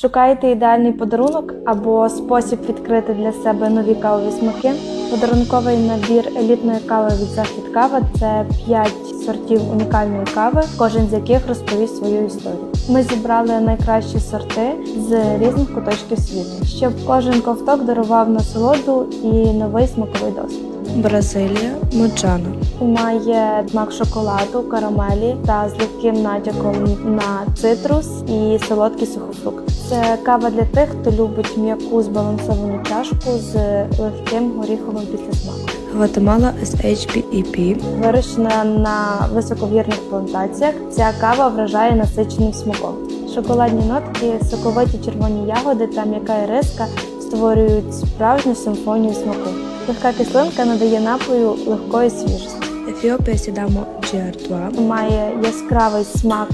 Шукаєте ідеальний подарунок або спосіб відкрити для себе нові кавові смаки? Подарунковий набір елітної кави від Захід Кава це 5 сортів унікальної кави, кожен з яких розповість свою історію. Ми зібрали найкращі сорти з різних куточків світу, щоб кожен ковток дарував насолоду і новий смаковий досвід. Бразилія, Моджано. Має смак шоколаду, карамелі та з легким натяком на цитрус і солодкий сухофрукт. Це кава для тих, хто любить м'яку збалансовану чашку з легким горіховим післясмаком. Гватемала SHBEP. Вирощена на високовірних плантаціях, ця кава вражає насиченим смаком. Шоколадні нотки, соковиті червоні ягоди та м'яка іриска створюють справжню симфонію смаку. Легка кислинка надає напою легкої свіжості. Ефіопія Сідамо GR2. Має яскравий смак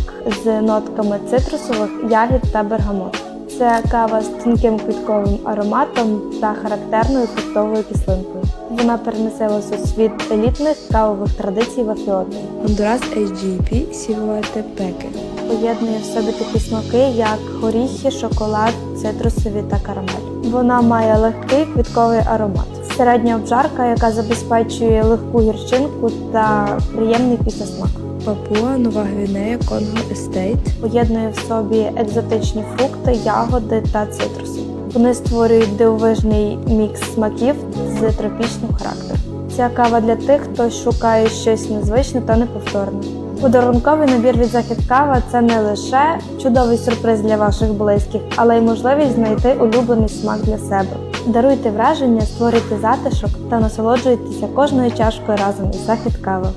з нотками цитрусових, ягід та бергамоту. Це кава з тонким квітковим ароматом та характерною фруктовою кислинкою. Вона перенеслася у світ елітних кавових традицій в Ефіопії. Гондурас HGP Сівуете Пеке. Поєднує в собі такі смаки, як горіхи, шоколад, цитрусові та карамель. Вона має легкий квітковий аромат. Середня обжарка, яка забезпечує легку гірчинку та приємний післясмак. Папуа Нова Гвінея Конго Естейт. Поєднує в собі екзотичні фрукти, ягоди та цитруси. Вони створюють дивовижний мікс смаків з тропічним характером. Ця кава для тих, хто шукає щось незвичне та неповторне. Подарунковий набір від захід кава це не лише чудовий сюрприз для ваших близьких, але й можливість знайти улюблений смак для себе. Даруйте враження, створюйте затишок та насолоджуйтеся кожною чашкою разом із захід кава.